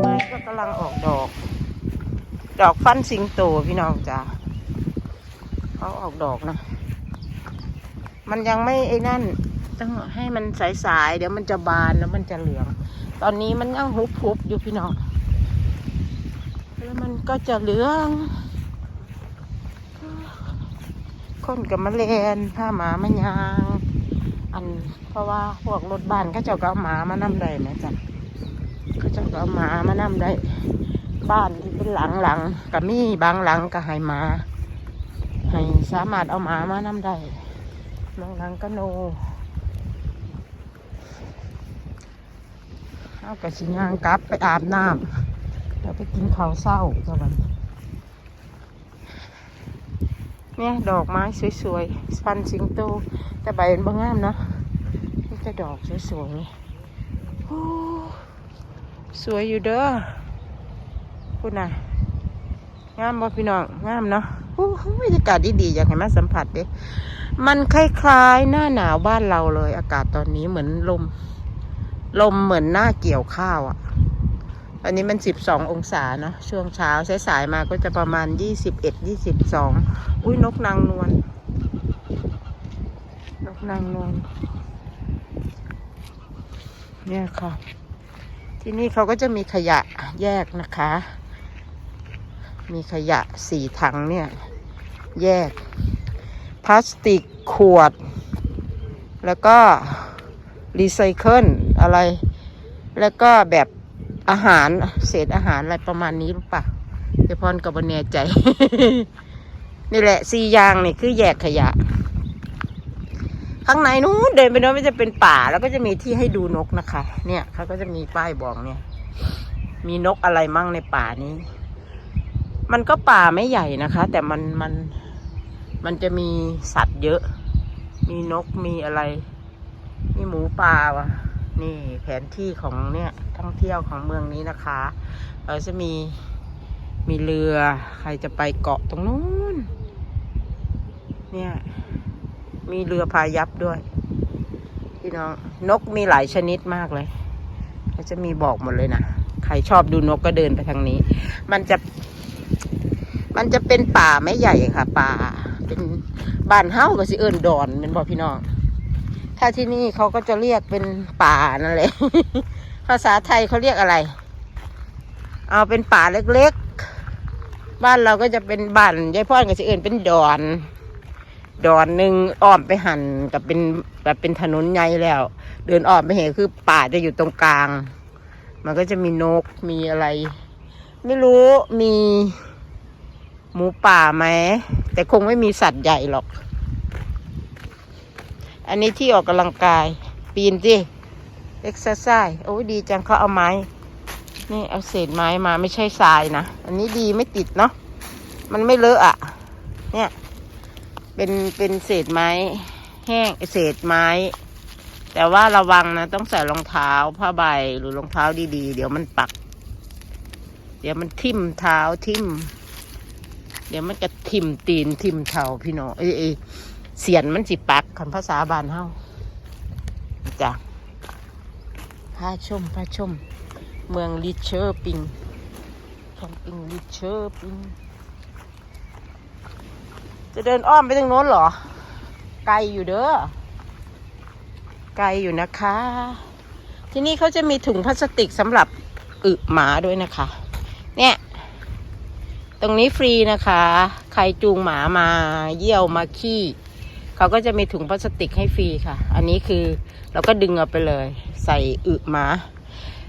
ไม้ก็กำลังออกดอก ดอกฟันสิงโตพี่น้องจ้าเขาออกดอกนะ มันยังไม่ไอ้นั่น ต้องให้มันสายๆ เดี๋ยวมันจะบานแล้วมันจะเหลือง ตอนนี้มันยังหุบๆอยู่พี่น้อง แล้วมันก็จะเหลืองคนกับมะเร็นผ้าหมามันยาง อันเพราะว่าพวกรถบ้านเขาเจ้าก็เอาหมามานำได้นะจ๊ะเขาเจ้าก็เอาหมามานำได้ บ้านที่เป็นหลังหลังๆก็มีบางหลังก็ให้หมา ให้สามารถเอาหมามานำได้บางหลังก็โนเอากระชิยางกลับไปอาบน้ำแล้วไปกินข้าวเศร้าจ้ะวัน เนี่ยดอกไม้สวยๆฟันสิงโตแต่ใบมันบางงามเนาะนี่จะดอกสวยๆสวยอยู่เด้อคุณน่ะ งามบ่พี่น้องงามเนาะบรรยากาศดีๆอยากให้มาสัมผัสเด้มันคล้ายๆ หน้าหนาวบ้านเราเลย อากาศตอนนี้เหมือนลม ลมเหมือนหน้าเกี่ยวข้าวอะ่ะ อันนี้มันสิบสององศาเนาะช่วงเช้าสายๆมาก็จะประมาณยี่สิบเอ็ดยี่สิบสองอุ้ยนกนางนวลนกนางนวลเนี่ยค่ะ ที่นี่เขาก็จะมีขยะแยกนะคะ มีขยะสี่ถังเนี่ย แยก พลาสติกขวด แล้วก็รีไซเคิลอะไร แล้วก็แบบ อาหารเศษอาหารอะไรประมาณนี้หรือเปล่าเดี๋ยวพรกับบแน่ใจ นี่แหละสี่อย่างนี่คือแยกขยะ ข้างในนู้นเดินไปโนู้นมันจะเป็นป่า แล้วก็จะมีที่ให้ดูนกนะคะ เนี่ยเขาก็จะมีป้ายบอกเนี่ย มีนกอะไรมั่งในป่านี้ มันก็ป่าไม่ใหญ่นะคะ แต่มันมันมันจะมีสัตว์เยอะ มีนกมีอะไร มีหมูป่าว่ะ นี่แผนที่ของเนี่ยท่องเที่ยวของเมืองนี้นะคะ เราจะมีมีเรือใครจะไปเกาะตรงนู้น เนี่ย มีเรือพายับด้วยพี่น้องนกมีหลายชนิดมากเลยเขาจะมีบอกหมดเลยนะใครชอบดูนกก็เดินไปทางนี้ มันจะ มันจะเป็นป่าไม่ใหญ่ค่ะ ป่า เป็นบ้านเฮ้ากับสิเอิญดอนเป็นบอกพี่น้อง ถ้าที่นี่เขาก็จะเรียกเป็นป่านั่นแหละ ภาษาไทยเขาเรียกอะไร เอาเป็นป่าเล็กๆ บ้านเราก็จะเป็นบ้านยายพ่อกับสิเอิญเป็นดอน ดอนหนึ่งอ้อมไปหันกับเป็นแบบเป็นถนนใหญ่แล้ว เดินอ้อมไปเห็นคือป่าจะอยู่ตรงกลาง มันก็จะมีนกมีอะไร ไม่รู้มีหมูป่าไหมแต่คงไม่มีสัตว์ใหญ่หรอก อันนี้ที่ออกกำลังกาย ปีนสิเอ็กซ์ไซส์โอ้ยดีจังเขาเอาไม้ นี่เอาเศษไม้มาไม่ใช่ทรายนะ อันนี้ดีไม่ติดเนาะมันไม่เลอะอะเนี่ย เป็นเป็นเศษไม้ แห้งเศษไม้ แต่ว่าระวังนะ ต้องใส่รองเท้าผ้าใบหรือรองเท้าดีๆ เดี๋ยวมันปัก เดี๋ยวมันทิ่มเท้าทิ่ม เดี๋ยวมันจะทิ่มตีนทิ่มเท้าพี่น้องเอ้ย เสียนมันสิปักคำภาษาบานเฮาจ้ะพาชมพาชม เมืองลิเชอร์ปิงแคมปิงลิเชอร์ปิง จะเดินอ้อมไปทางโน้นเหรอ ไกลอยู่เด้อ ไกลอยู่นะคะ ที่นี่เขาจะมีถุงพลาสติกสำหรับอึหมาด้วยนะคะ เนี่ยตรงนี้ฟรีนะคะ ใครจูงหมามาเยี่ยวมาขี้ เขาก็จะมีถุงพลาสติกให้ฟรีค่ะ อันนี้คือเราก็ดึงเอาไปเลย ใส่อึหมา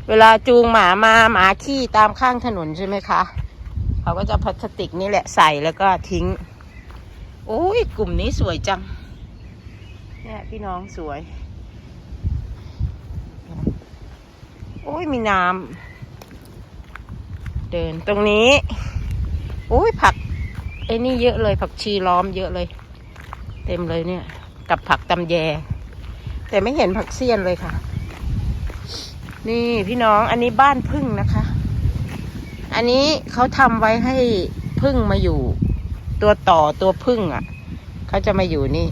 เวลาจูงหมามาหมาขี้ตามข้างถนนใช่ไหมคะ เขาก็จะพลาสติกนี่แหละใส่แล้วก็ทิ้ง โอ้ยกลุ่มนี้สวยจัง เนี่ยพี่น้องสวย โอ้ยมีน้ำเดินตรงนี้ โอ้ยผักไอ้นี่เยอะเลยผักชีล้อมเยอะเลย เต็มเลยเนี่ย กับผักตำแย แต่ไม่เห็นผักเสี้ยนเลยค่ะ นี่พี่น้องอันนี้บ้านพึ่งนะคะ อันนี้เขาทำไว้ให้พึ่งมาอยู่ ตัวต่อตัวพึ่งอะเขาจะมาอยู่นี่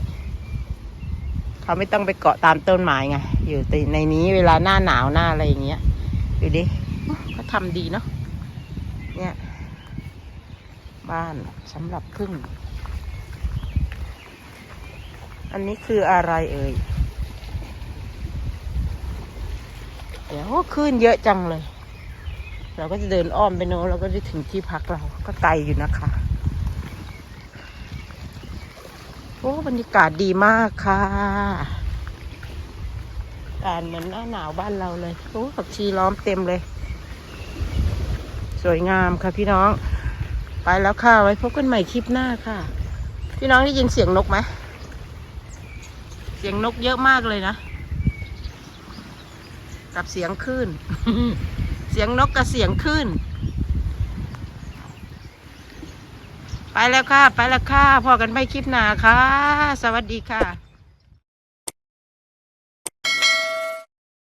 เขาไม่ต้องไปเกาะตามต้นไม้ไงอยู่ในนี้เวลาหน้าหนาวหน้าอะไรอย่างเงี้ยดูดิเขาทำดีเนาะเนี่ย บ้านสำหรับพึ่ง อันนี้คืออะไรเอ่ย เดี๋ยวขึ้นเยอะจังเลย เราก็จะเดินอ้อมไปโน้นเราก็จะถึงที่พักเราก็ไกลอยู่นะคะ โอ้บรรยากาศดีมากค่ะการเหมือนหน้าหนาวบ้านเราเลย โอ้ผักชีล้อมเต็มเลย สวยงามค่ะพี่น้อง ไปแล้วค่ะ ไว้พบกันใหม่คลิปหน้าค่ะ พี่น้องได้ยินเสียงนกไหม เสียงนกเยอะมากเลยนะ กับเสียงคลื่น เสียงนกกับเสียงคลื่น ไปแล้วค่ะ ไปแล้วค่ะพอกันไม่คลิปหน้าค่ะ สวัสดีค่ะ